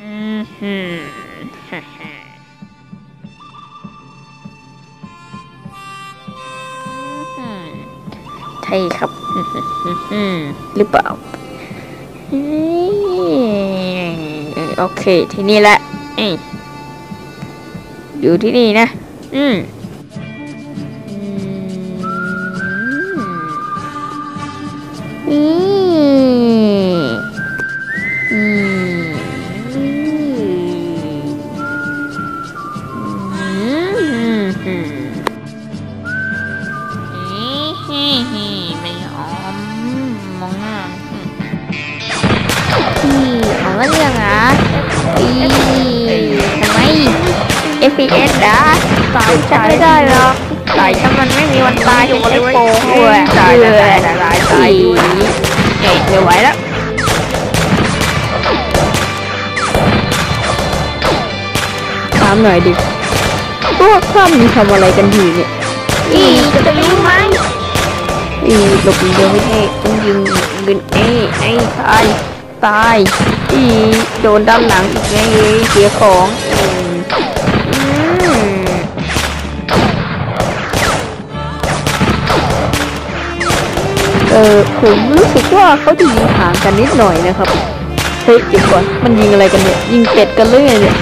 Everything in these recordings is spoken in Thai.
ใช่ครับหรือเปล่าโอเค ที่นี่แหละอืมอยู่ที่นี่นะ อืม ไม่ยอมมองหน้าพี่เอาว่าเรื่องอะพี่ทำไม FPS นะตายฉันไม่ได้หรอกตายถ้ามันไม่มีวันตายอยู่ในโปงเลยตายตายตายตายตายเฮ้ยไม่ไหวแล้วถามหน่อยดิ พวกข้ามทำอะไรกันอยู่เนี่ยอีจะรู้ไหมอีหลบเดียวไม่ได้ต้องยิงเงินเอ้ไอ้ตายตายอีโดนด้านหลังอีกไงเอ้ยเสียของอืมอืมเออผมรู้สึกว่าเขาจะยิงห่างกันนิดหน่อยนะครับ เฮ้ยเดี๋ยวก่อน มันยิงอะไรกันเนี่ย ยิงเป็ดกันเลยเนี่ย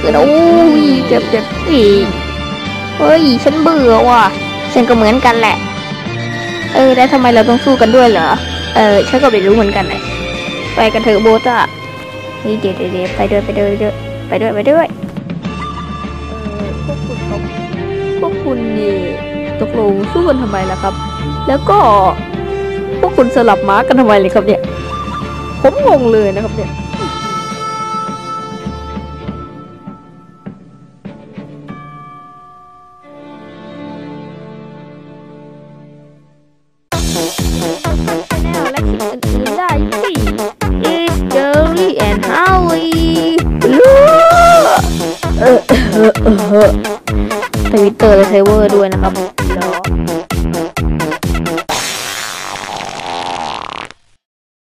เกิดโอ้ยเจ็บเจ็บอีเฮ้ยฉันเบื่อว่ะฉันก็เหมือนกันแหละ เออแล้วทำไมเราต้องสู้กันด้วยเหรอเออฉันก็ไม่รู้เหมือนกันเลยไปกันเถอะโบต้าเฮ้ยเดี๋ยวเดี๋ยวไปด้วยไปด้วยไปด้วยไปด้วยพวกคุณครับพวกคุณนี่ตกลงสู้กันทำไมล่ะครับ แล้วก็พวกคุณสลับม้ากันทำไมเลยครับเนี่ย ผมงงเลยนะครับเนี่ย ทวิตเตอร์และเซเวอร์ด้วยนะครับ